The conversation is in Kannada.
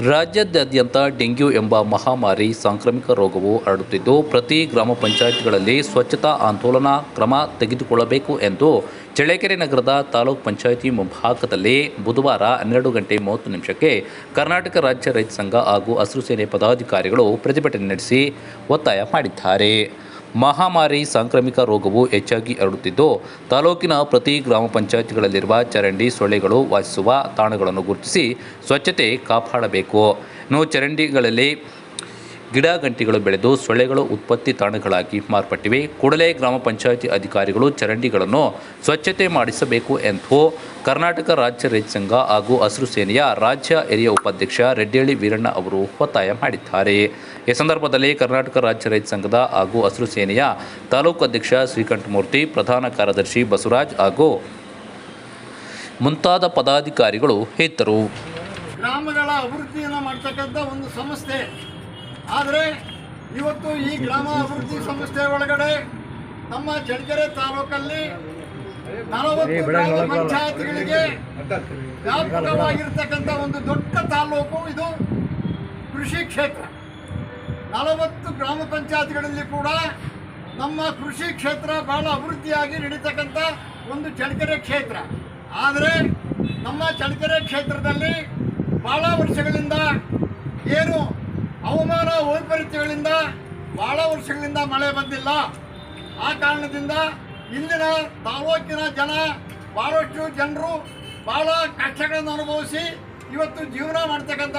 ರಾಜ್ಯಾದ್ಯಂತ ಡೆಂಗ್ಯೂ ಎಂಬ ಮಹಾಮಾರಿ ಸಾಂಕ್ರಾಮಿಕ ರೋಗವು ಹರಡುತ್ತಿದ್ದು, ಪ್ರತಿ ಗ್ರಾಮ ಪಂಚಾಯತ್ಗಳಲ್ಲಿ ಸ್ವಚ್ಛತಾ ಆಂದೋಲನ ಕ್ರಮ ತೆಗೆದುಕೊಳ್ಳಬೇಕು ಎಂದು ಚಳ್ಳಕೆರೆ ನಗರದ ತಾಲೂಕ್ ಪಂಚಾಯಿತಿ ಮುಂಭಾಗದಲ್ಲಿ ಬುಧವಾರ ಹನ್ನೆರಡು ಗಂಟೆ ಮೂವತ್ತು ನಿಮಿಷಕ್ಕೆ ಕರ್ನಾಟಕ ರಾಜ್ಯ ರೈತ ಸಂಘ ಹಾಗೂ ಹಸಿರು ಸೇನೆ ಪದಾಧಿಕಾರಿಗಳು ಪ್ರತಿಭಟನೆ ನಡೆಸಿ ಒತ್ತಾಯ ಮಾಡಿದ್ದಾರೆ. ಮಹಾಮಾರಿ ಸಾಂಕ್ರಾಮಿಕ ರೋಗವು ಹೆಚ್ಚಾಗಿ ಹರಡುತ್ತಿದ್ದು, ತಾಲೂಕಿನ ಪ್ರತಿ ಗ್ರಾಮ ಪಂಚಾಯತ್ಗಳಲ್ಲಿರುವ ಚರಂಡಿ ಸೊಳ್ಳೆಗಳು ವಾಸಿಸುವ ತಾಣಗಳನ್ನು ಗುರುತಿಸಿ ಸ್ವಚ್ಛತೆ ಕಾಪಾಡಬೇಕು. ಇನ್ನು ಚರಂಡಿಗಳಲ್ಲಿ ಗಿಡ ಗಂಟಿಗಳು ಬೆಳೆದು ಸೊಳ್ಳೆಗಳು ಉತ್ಪತ್ತಿ ತಾಣಗಳಾಗಿ ಮಾರ್ಪಟ್ಟಿವೆ. ಕೂಡಲೇ ಗ್ರಾಮ ಪಂಚಾಯತಿ ಅಧಿಕಾರಿಗಳು ಚರಂಡಿಗಳನ್ನು ಸ್ವಚ್ಛತೆ ಮಾಡಿಸಬೇಕು ಎಂದು ಕರ್ನಾಟಕ ರಾಜ್ಯ ರೈತ ಸಂಘ ಹಾಗೂ ಹಸಿರು ಸೇನೆಯ ರಾಜ್ಯ ಹಿರಿಯ ಉಪಾಧ್ಯಕ್ಷ ರೆಡ್ಡಿಹಳ್ಳಿ ವೀರಣ್ಣ ಅವರು ಒತ್ತಾಯ ಮಾಡಿದ್ದಾರೆ. ಈ ಸಂದರ್ಭದಲ್ಲಿ ಕರ್ನಾಟಕ ರಾಜ್ಯ ರೈತ ಸಂಘದ ಹಾಗೂ ಹಸಿರು ಸೇನೆಯ ತಾಲೂಕು ಅಧ್ಯಕ್ಷ ಶ್ರೀಕಂಠಮೂರ್ತಿ ಪ್ರಧಾನ ಕಾರ್ಯದರ್ಶಿ ಬಸವರಾಜ್ ಹಾಗೂ ಮುಂತಾದ ಪದಾಧಿಕಾರಿಗಳು ಇದ್ದರು. ಗ್ರಾಮಗಳ ಅಭಿವೃದ್ಧಿಯನ್ನು ಮಾಡ್ತಕ್ಕಂಥ ಒಂದು ಸಂಸ್ಥೆ. ಆದರೆ ಇವತ್ತು ಈ ಗ್ರಾಮ ಅಭಿವೃದ್ಧಿ ಸಂಸ್ಥೆ ಒಳಗಡೆ ನಮ್ಮ ಚಳ್ಳಕೆರೆ ತಾಲೂಕಲ್ಲಿ ನಲವತ್ತು ಗ್ರಾಮ ಪಂಚಾಯತ್ಗಳಿಗೆ ವ್ಯಾಪಕವಾಗಿರ್ತಕ್ಕಂಥ ಒಂದು ದೊಡ್ಡ ತಾಲೂಕು ಇದು ಕೃಷಿ ಕ್ಷೇತ್ರ. ನಲವತ್ತು ಗ್ರಾಮ ಪಂಚಾಯತ್ಗಳಲ್ಲಿ ಕೂಡ ನಮ್ಮ ಕೃಷಿ ಕ್ಷೇತ್ರ ಬಹಳ ಅಭಿವೃದ್ಧಿಯಾಗಿ ನಡೀತಕ್ಕಂಥ ಒಂದು ಚಳ್ಳಕೆರೆ ಕ್ಷೇತ್ರ. ಆದರೆ ನಮ್ಮ ಚಳ್ಳಕೆರೆ ಕ್ಷೇತ್ರದಲ್ಲಿ ಬಹಳ ವರ್ಷಗಳಿಂದ ವೈಪರೀತ್ಯಗಳಿಂದ ಬಹಳ ವರ್ಷಗಳಿಂದ ಮಳೆ ಬಂದಿಲ್ಲ. ಆ ಕಾರಣದಿಂದ ಇಲ್ಲಿನ ತಾಲೂಕಿನ ಜನ ಬಹಳಷ್ಟು ಜನರು ಬಹಳ ಕಷ್ಟಗಳನ್ನು ಅನುಭವಿಸಿ ಇವತ್ತು ಜೀವನ ಮಾಡ್ತಕ್ಕಂಥ